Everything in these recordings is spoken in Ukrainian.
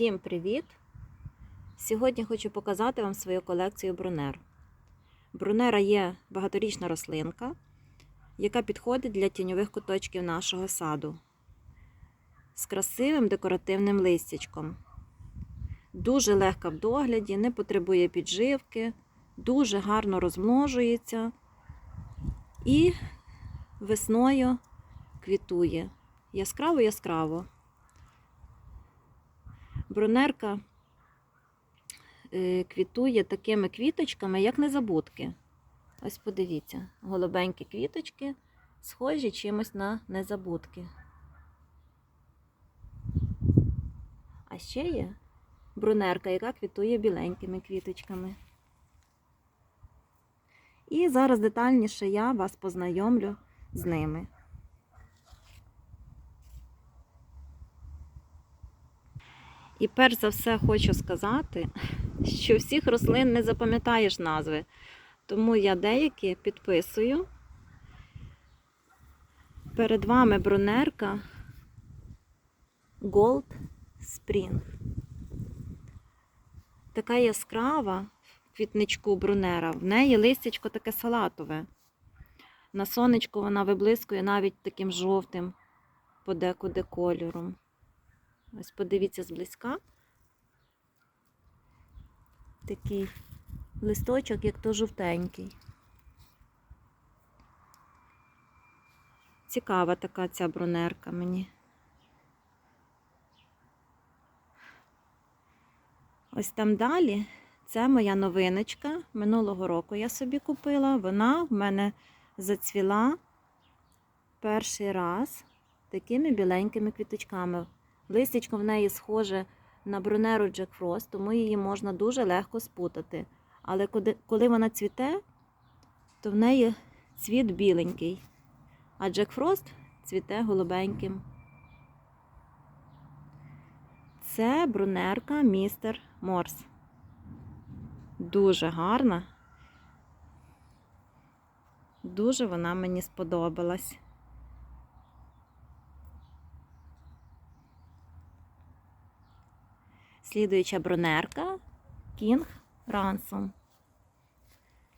Всім привіт! Сьогодні хочу показати вам свою колекцію брунер. Брунера є багаторічна рослинка, яка підходить для тіньових куточків нашого саду з красивим декоративним листячком. Дуже легка в догляді, не потребує підживки, дуже гарно розмножується і весною квітує яскраво-яскраво. Брунерка е, квітує такими квіточками, як незабудки. Ось подивіться, голубенькі квіточки, схожі чимось на незабудки. А ще є брунерка, яка квітує біленькими квіточками. І зараз детальніше я вас познайомлю з ними. І перш за все хочу сказати, що всіх рослин не запам'ятаєш назви. Тому я деякі підписую. Перед вами брунерка Gold Spring. Така яскрава в квітничку брунера. В неї листячко таке салатове. На сонечку вона виблискує навіть таким жовтим подекуди кольором. Ось подивіться зблизька. Такий листочок, як то жовтенький. Цікава така ця брунерка мені. Ось там далі це моя новиночка. Минулого року я собі купила. Вона в мене зацвіла перший раз такими біленькими квіточками. Листячко в неї схоже на брунеру Джек Фрост, тому її можна дуже легко спутати. Але коли вона цвіте, то в неї цвіт біленький, а Джек Фрост цвіте голубеньким. Це брунерка містер Морс. Дуже гарна. Дуже вона мені сподобалась. Слідуюча бронерка King Ransom.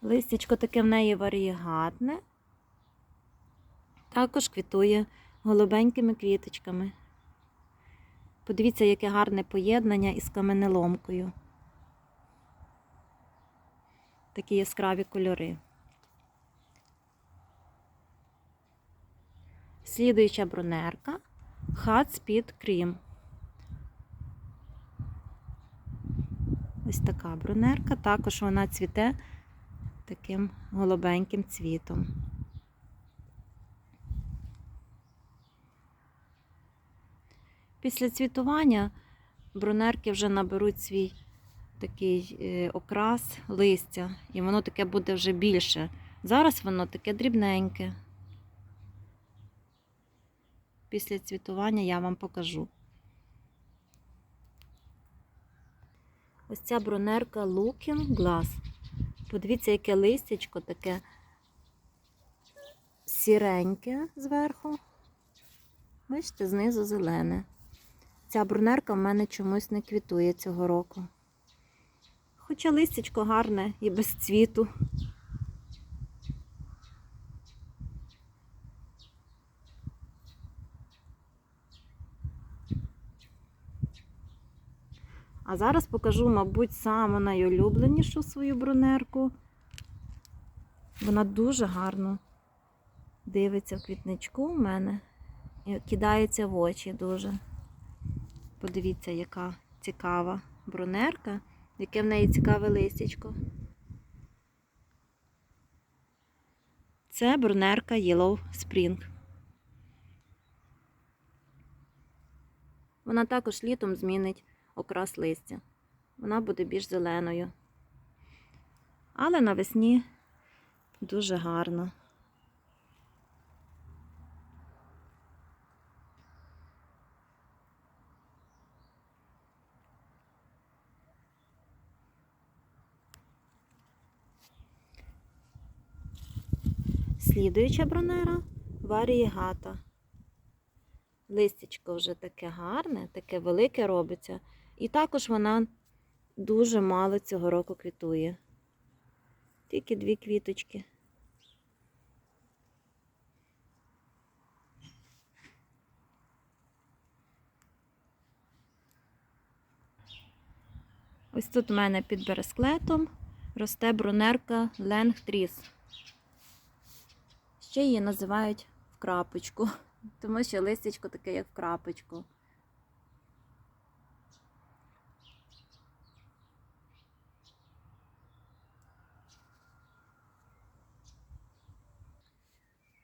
Листячко таке в неї варієгатне. Також квітує голубенькими квіточками. Подивіться, яке гарне поєднання із каменеломкою. Такі яскраві кольори. Слідуюча бронерка Hot Speed Cream. Ось така брунерка, також вона цвіте таким голубеньким цвітом. Після цвітування брунерки вже наберуть свій такий е, окрас листя, і воно таке буде вже більше. Зараз воно таке дрібненьке. Після цвітування я вам покажу. Ось ця бронерка Looking Glass. Подивіться, яке листячко таке сіреньке зверху. Бачите, знизу зелене. Ця брунерка в мене чомусь не квітує цього року. Хоча листячко гарне і без цвіту. А зараз покажу, мабуть, саму найулюбленішу свою брунерку. Вона дуже гарно дивиться в квітничку у мене і кидається в очі дуже. Подивіться, яка цікава брунерка, яке в неї цікаве листячко. Це брунерка Yellow Spring. Вона також літом змінить окрас листя. Вона буде більш зеленою. Але навесні дуже гарно. Слідуюча бронера варієгата. Листячко вже таке гарне, таке велике робиться. І також вона дуже мало цього року квітує. Тільки дві квіточки. Ось тут у мене під бересклетом росте брунерка Ленгтріс. Ще її називають в крапочку, тому що листячко таке, як в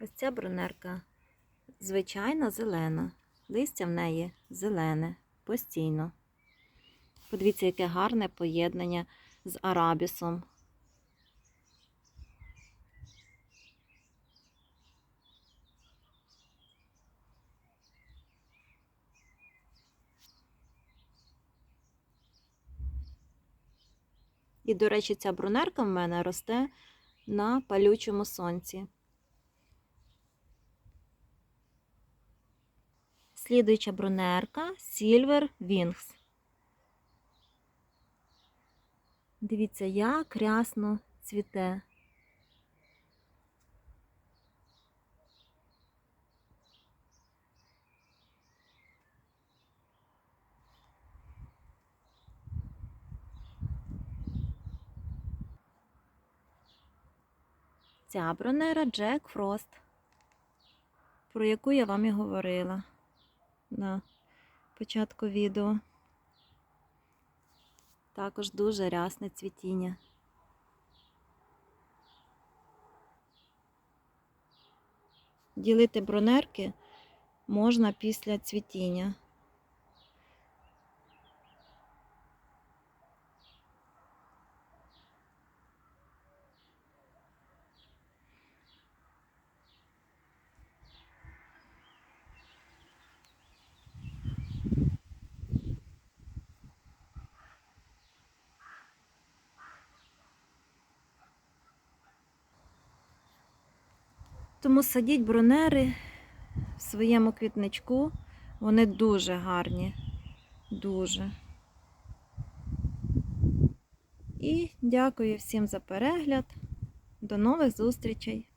Ось ця брунерка звичайна зелена. Листя в неї зелене, постійно. Подивіться, яке гарне поєднання з арабісом. І, до речі, ця брунерка в мене росте на палючому сонці. Слідуюча брунерка Silver Wings. Дивіться, як рясно цвіте. Ця бронера Джек Фрост, про яку я вам і говорила на початку відео. Також дуже рясне цвітіння. Ділити бронерки можна після цвітіння. Тому садіть бронери в своєму квітничку. Вони дуже гарні. Дуже. І дякую всім за перегляд. До нових зустрічей!